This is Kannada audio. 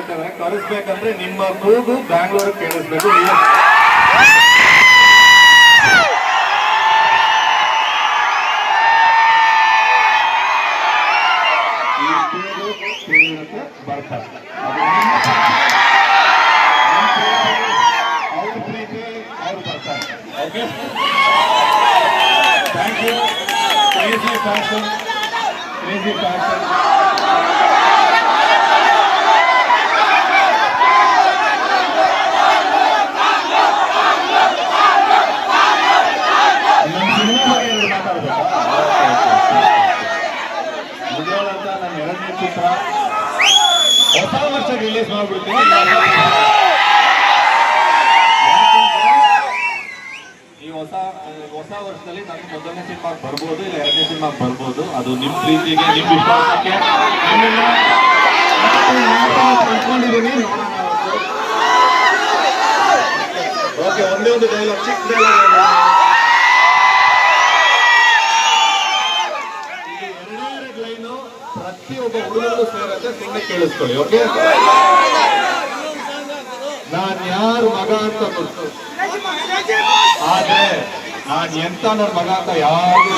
ಹೇಳ್ತಾರೆ ಕರೆಸ್ಬೇಕಂದ್ರೆ ನಿಮ್ಮ ಕೂಗು ಬ್ಯಾಂಗ್ಳೂರ್ ಕೇಳಿಸ್ಬೇಕು ನೀವು ಈ ಕೂಗು ಕೇಳಿರುತ್ತೆ ಬರ್ತಾರೆ ಅದು ಹೊಸ ವರ್ಷ ರಿಲೀಸ್ ಮಾಡ್ಬಿಡ್ತೀನಿ. ಈ ಹೊಸ ಹೊಸ ವರ್ಷದಲ್ಲಿ ನಾನು ಮೊದಲನೇ ಸಿನಿಮಾಗೆ ಬರ್ಬೋದು ಇಲ್ಲ ಎರಡನೇ ಸಿನಿಮಾಗೆ ಬರ್ಬೋದು. ಅದು ನಿಮ್ಮ ಪ್ರೀತಿಗೆ ನಿಮ್ಮ ವಿಶ್ವಾಸಕ್ಕೆ. ತಿಳ್ಕೊಂಡಿದ್ದೀನಿ. ಓಕೆ ಒಂದೇ ಒಂದು ಡೈಲಾಗ್ ಚಿಕ್ಕ ಡೈಲಾಗ್ ಲೈನು ಪ್ರತಿಯೊಬ್ಬ ಹುಡುಗರು ಸೇರತ್ತೆ ಸುಮ್ಮನೆ ಕೇಳಿಸ್ಕೊಳ್ಳಿ ಓಕೆ ನಾನ್ ಯಾರು ಮಗ ಅಂತ ಗೊತ್ತು. ಆದ್ರೆ ನಾನ್ ಎಂತ ನನ್ನ ಮಗ ಅಂತ ಯಾರು